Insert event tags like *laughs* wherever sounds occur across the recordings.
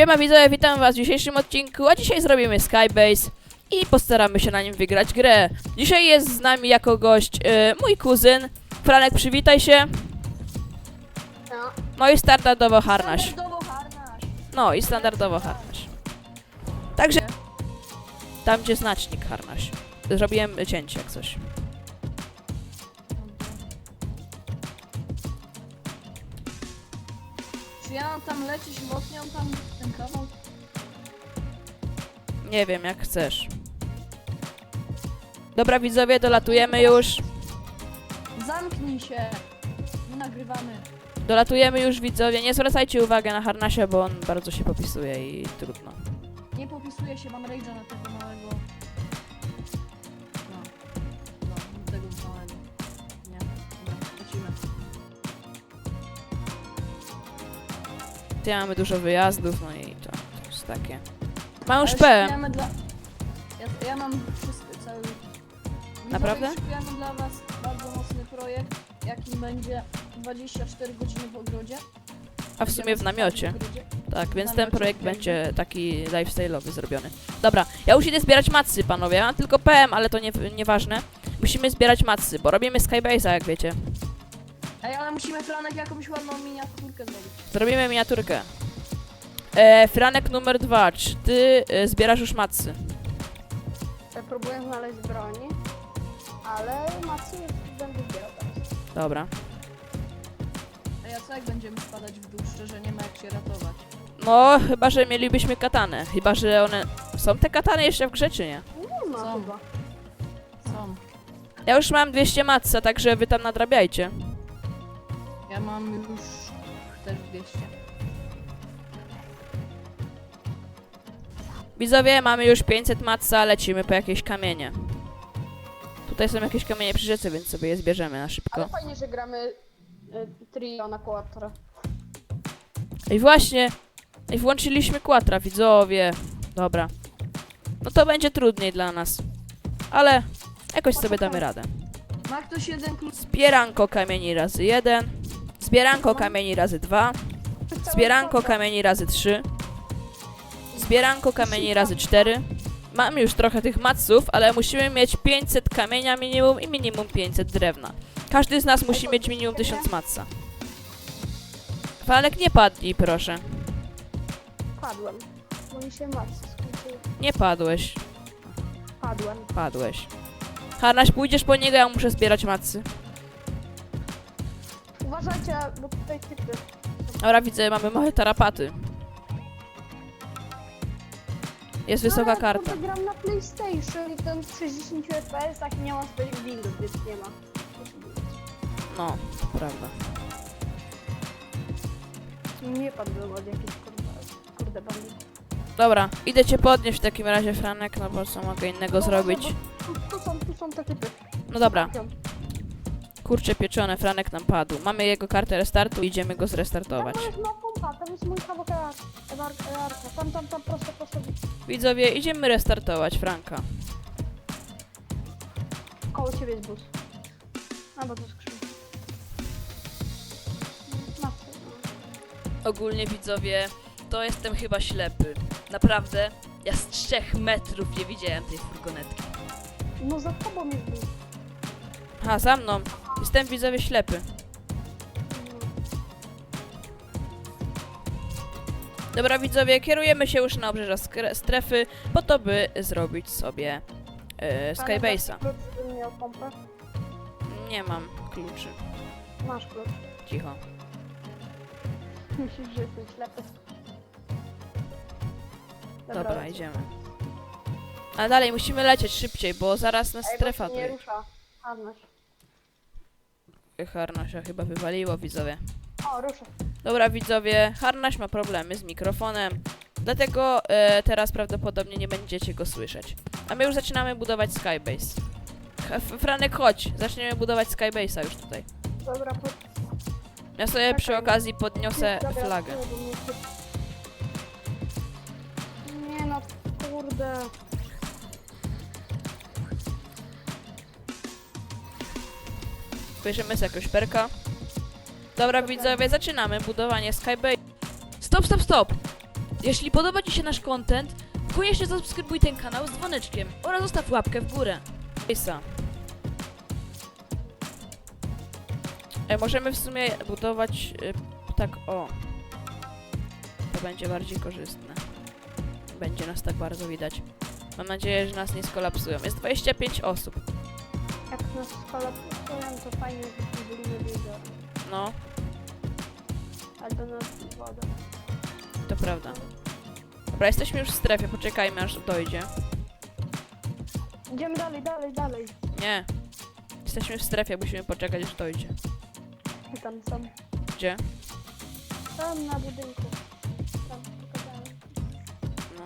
Siema widzowie, witam was w dzisiejszym odcinku, a dzisiaj zrobimy Skybase i postaramy się na nim wygrać grę. Dzisiaj jest z nami jako gość e, mój kuzyn. Franek, przywitaj się. No. No i. Standardowo harnaś. No i standardowo Harnaś. Także tam gdzie znacznik Harnaś. Zrobiłem cięcie jak coś. Czy ja mam tam lecieć mocnią tam ten kawał? Nie wiem, jak chcesz. Dobra widzowie, dolatujemy już. Zamknij się. My nagrywamy. Dolatujemy już widzowie. Nie zwracajcie uwagi na Harnasia, bo on bardzo się popisuje i trudno. Nie popisuję się, mam rage'a na tego małego. No. No, tego małego. Tutaj mamy dużo wyjazdów, no i to, to jest takie. Ma już szykujemy Dla... Ja, ja mam wszystko, cały... Naprawdę? Widzowie, Szykujemy dla was bardzo mocny projekt, jakim będzie 24 godziny w ogrodzie. A w sumie w namiocie. Tak, więc ten projekt będzie. taki lifestyle'owy zrobiony. Dobra, ja już idę zbierać macy, panowie. Mam tylko PM, ale to nie, nieważne. Musimy zbierać macy, bo robimy Skybase'a, jak wiecie. Ej, ale musimy Franek jakąś ładną miniaturkę zrobić. Zrobimy miniaturkę. E, Franek numer dwa, czy ty e, zbierasz już macy? Ja próbuję znaleźć broni, ale macy będę zbierał teraz. Dobra. Ej, a co jak będziemy spadać w dół, szczerze nie ma jak się ratować. No, chyba, że mielibyśmy katanę. Chyba, że one... Są te katany jeszcze w grze, czy nie? Nie ma Są. chyba. Są. Ja już mam 200 matca, także wy tam nadrabiajcie. Ja mam już też 200. Widzowie, mamy już 500 matca, lecimy po jakieś kamienie. Tutaj są jakieś kamienie przy rzece, więc sobie je zbierzemy na szybko. Ale fajnie, że gramy y, trio na kołatora. I właśnie, i włączyliśmy quatra, widzowie. Dobra. No to będzie trudniej dla nas. Ale jakoś sobie damy radę. Ma ktoś jeden klucz? Zbieranko kamieni razy 1. Zbieranko kamieni razy 2. Zbieranko kamieni razy 3. Zbieranko kamieni razy 4. Mamy już trochę tych maców, ale musimy mieć 500 kamienia minimum i minimum 500 drewna. Każdy z nas musi mieć minimum 1000 maca. Falek, nie padnij, proszę. Padłem. Bo mi się skończyły. Nie padłeś. Padłem. Padłeś. Harnaś, pójdziesz po niego, ja muszę zbierać macy. Uważajcie, bo tutaj typy. Dobra, widzę, mamy małe tarapaty. Jest wysoka A, karta. kurde, gram na PlayStation i ten 60 FPS, tak nie mam swoich buildów, więc nie ma. No, to prawda. Nie padłem od jakichś kurde, kurde banditów. Dobra, idę cię podnieść w takim razie, Franek, no bo co mogę innego zrobić. Tu, tu są, tu są te typy. No dobra, Piąt. Kurczę pieczone, Franek nam padł. Mamy jego kartę restartu, idziemy go zrestartować. Tam jest moja pompa, tam jest mój kawałek Ewarka. Tam, tam, tam, prosto, prosto. Widzowie, idziemy restartować Franka. Koło ciebie jest bus. A, bo to. Matce, no. Ogólnie widzowie, to jestem chyba ślepy. Naprawdę, ja z 3 metrów nie widziałem tej furgonetki. No za tobą jest bus. Ha, za mną. Jestem widzowie ślepy. Dobra widzowie, kierujemy się już na obrzeża strefy, po to by zrobić sobie e, Skybase'a. Miał pompę. Nie mam kluczy. Masz klucz. Cicho. Myślisz, że jesteś ślepy. Dobra, lecę. idziemy. A dalej musimy lecieć szybciej, bo zaraz nas Ej, bo strefa się tu nie rusza. Harnaś. Harnasia chyba wywaliło widzowie. O, rusza. Dobra widzowie, Harnaś ma problemy z mikrofonem, dlatego e, teraz prawdopodobnie nie będziecie go słyszeć. A my już zaczynamy budować Skybase. H- Franek, chodź, zaczniemy budować Skybase'a już tutaj. Dobra, po... Ja sobie przy okazji podniosę Dobra, flagę. Nie no, kurde. Bierzemy sobie jakąś perka. Dobra widzowie, zaczynamy budowanie Skybase. Stop, stop, stop! Jeśli podoba Ci się nasz content, koniecznie zasubskrybuj ten kanał z dzwoneczkiem oraz zostaw łapkę w górę. Isa. E, możemy w sumie budować y, tak o. To będzie bardziej korzystne. Będzie nas tak bardzo widać. Mam nadzieję, że nas nie skolapsują. Jest 25 osób. Jak nas skolapsują, to fajnie wybudujemy video. No, Albo na wodę. to prawda. Dobra, jesteśmy już w strefie, poczekajmy aż dojdzie. Idziemy dalej, dalej, dalej. Nie. Jesteśmy w strefie, musimy poczekać aż dojdzie. I tam są. Gdzie? Tam na budynku. Tam, pokazałem. No.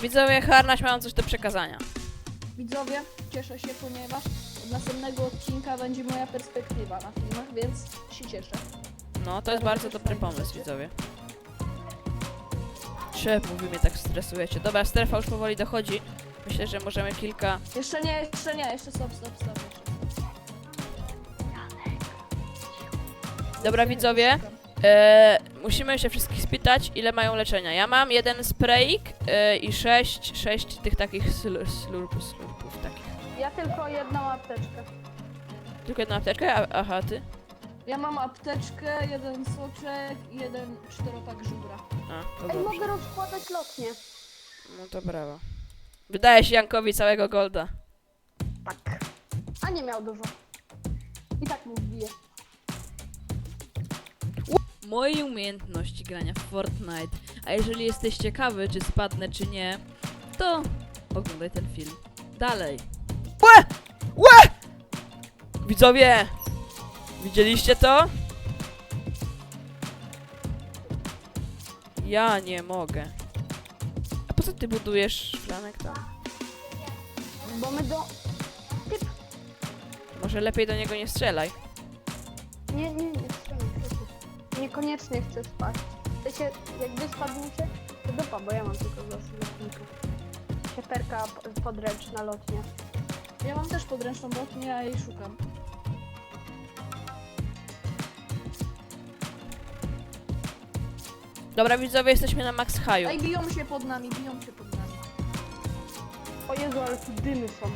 Widzowie, Harnaś mają coś do przekazania. Widzowie, cieszę się, ponieważ od następnego odcinka będzie moja perspektywa na filmach, więc się cieszę. No, to jest bardzo dobry pomysł, widzowie. Czemu wy mnie tak stresujecie? Dobra, strefa już powoli dochodzi. Myślę, że możemy kilka... Jeszcze nie, jeszcze nie, jeszcze stop, stop, stop. Jeszcze. Dobra, widzowie, e, musimy się wszystkich spytać, ile mają leczenia. Ja mam jeden sprayik e, i sześć, sześć tych takich sl, slurpów, slurpów takich. Ja tylko jedną apteczkę. Tylko jedną apteczkę? A, aha, ty? Ja mam apteczkę, jeden soczek i jeden czteropak żubra. A, to Ej, dobrze. mogę rozkładać lotnie. No to brawo. Wydaje się Jankowi całego golda. Tak. A nie miał dużo. I tak mu wbije. Moje umiejętności grania w Fortnite. A jeżeli jesteś ciekawy, czy spadnę, czy nie, to oglądaj ten film. Dalej. Łe! Łe! Widzowie! Widzieliście to? Ja nie mogę. A po co ty budujesz flanek tam? Bo my do... Typ. Może lepiej do niego nie strzelaj. Nie, nie, nie strzelam. Niekoniecznie chcę spać. W sensie, jak wy spadniecie, to dupa, bo ja mam tylko zasobnika. Sieperka podręczna lotnie. Ja mam też podręczną lotnię, ja jej szukam. Dobra, widzowie, jesteśmy na max highu. Ej, biją się pod nami, biją się pod nami. O Jezu, ale tu dymy są.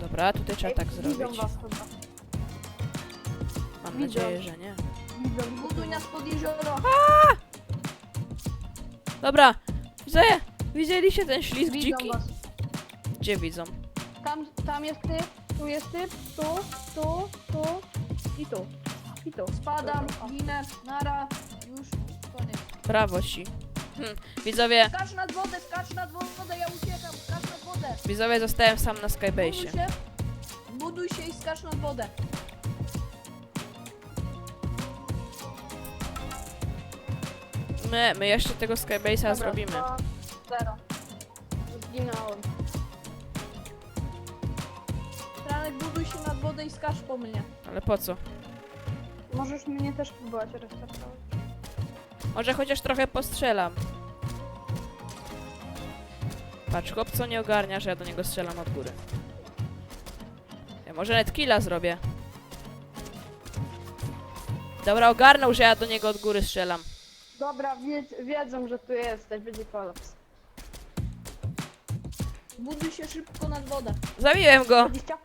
Dobra, tutaj trzeba Ej, tak Widzą zrobić. was chyba. Mam widzą. nadzieję, że nie. Widzą. Buduj nas pod jezioro. Dobra, widzowie, widzieliście ten ślizg Widzą dziki? was. Gdzie widzą? Tam, tam jest typ, tu jest typ, tu, tu, tu i tu. I tu. Spadam, ginę, nara, już, koniec. Brawo ci. Hm. Widzowie, Skacz nad wodę, skacz nad wodę, ja uciekam, skacz nad wodę. widzowie, zostałem sam na Buduj Skybase. się, buduj się i skacz nad wodę. My, my jeszcze tego Skybase'a zrobimy. to Zero. Zginąłem. Skacz po mnie. Ale po co? Możesz mnie też próbować restartować. Może chociaż trochę postrzelam. Patrz, chłop co nie ogarnia, że ja do niego strzelam od góry. Ja może net killa zrobię. Dobra, ogarnął, że ja do niego od góry strzelam. Dobra, wiedz, wiedzą, że tu jesteś, będzie kolaps. Buduj się szybko nad wodę. Zabiłem go! 20?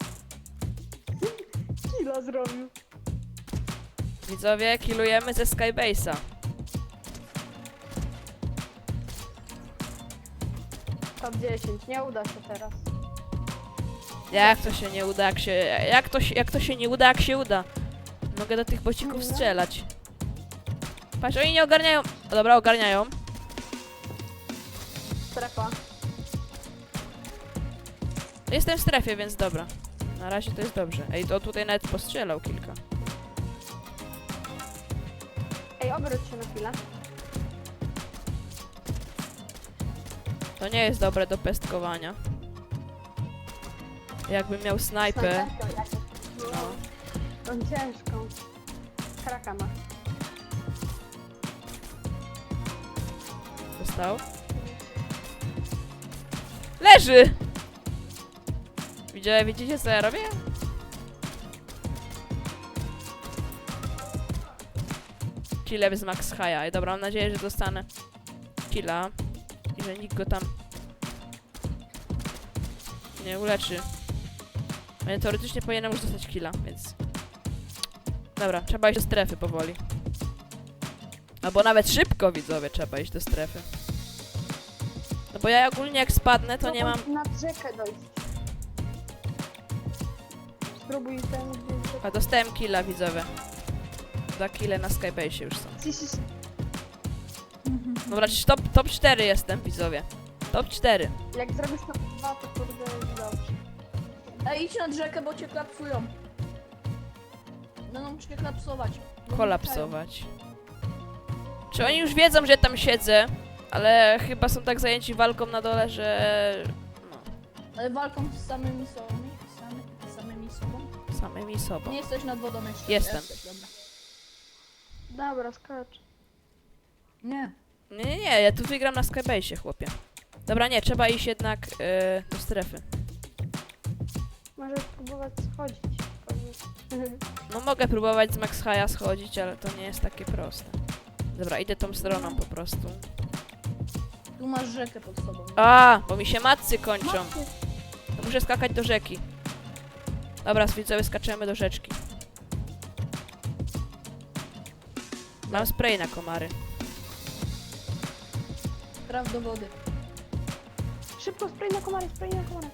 Kila zrobił. Widzowie, killujemy ze Skybase'a. Top 10, nie uda się teraz. Jak to się nie uda, jak się... Jak to, się- jak to się nie uda, jak się uda? Mogę do tych bocików strzelać. Patrz, oni nie ogarniają. O, dobra, ogarniają. Strefa. Jestem w strefie, więc dobra. Na razie to jest dobrze. Ej, to tutaj nawet postrzelał kilka. Ej, obróć się na chwilę. To nie jest dobre do pestkowania. Jakbym miał snajpę. Snajperką jakąś. No. Tą ciężką. Kraka ma. Dostał? Leży! Widzicie, widzicie co ja robię? kile z Max Haya. I dobra, mam nadzieję, że dostanę killa i że nikt go tam nie uleczy. Ale teoretycznie powinienem już dostać killa, więc... Dobra, trzeba iść do strefy powoli. Albo nawet szybko, widzowie, trzeba iść do strefy. No bo ja ogólnie jak spadnę, to nie mam... Na rzekę dojść. Spróbuj ten gdzieś. A dostałem killa, widzowie. Dwa kille na Skybase już są. Si, si. Dobra, top, top 4 jestem, widzowie. Top 4. Jak zrobisz na dwa, to kurde dobrze. Ej, idź nad rzekę, bo cię klapsują. Będą cię klapsować. Kolapsować. Czy oni już wiedzą, że tam siedzę? Ale chyba są tak zajęci walką na dole, że... No. Ale walką z samymi sobą. Samy, samymi sobą. Nie jesteś nad wodą jeszcze. Jestem. Jesteś, dobra. Dobra, skacz. Nie. Nie, nie, nie, ja tu wygram na Skybase, chłopie. Dobra, nie, trzeba iść jednak yy, do strefy. Możesz próbować schodzić. *laughs* No mogę próbować z Max Haya schodzić, ale to nie jest takie proste. Dobra, idę tą stroną po prostu. Tu masz rzekę pod sobą. A, bo mi się matcy kończą. To muszę skakać do rzeki. Dobra, widzowie, skaczemy do rzeczki. Mam spray na komary. Traf do wody. Szybko, spray na komary, spray na komary.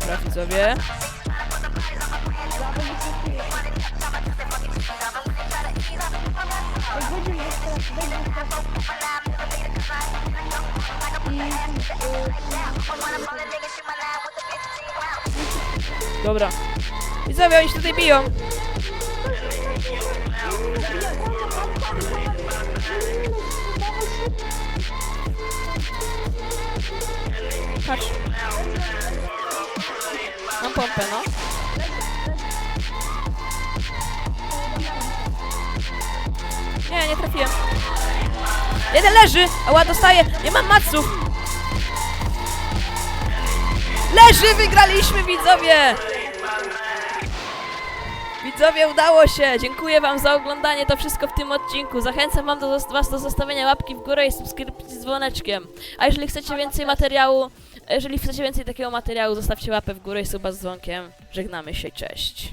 Dobra, widzowie. Ej, do strefy, wejdź do strefy. Dobra. Widzowie, oni się tutaj biją. Patrz. Mam pompę, no. Nie, nie trafiłem. Jeden leży! Ała, dostaję! Nie mam maców! Leży! Wygraliśmy, widzowie! Widzowie, udało się! Dziękuję wam za oglądanie, to wszystko w tym odcinku. Zachęcam wam do, was do zostawienia łapki w górę i subskrypcji z dzwoneczkiem. A jeżeli chcecie więcej materiału, jeżeli chcecie więcej takiego materiału, zostawcie łapę w górę i suba z dzwonkiem. Żegnamy się, cześć.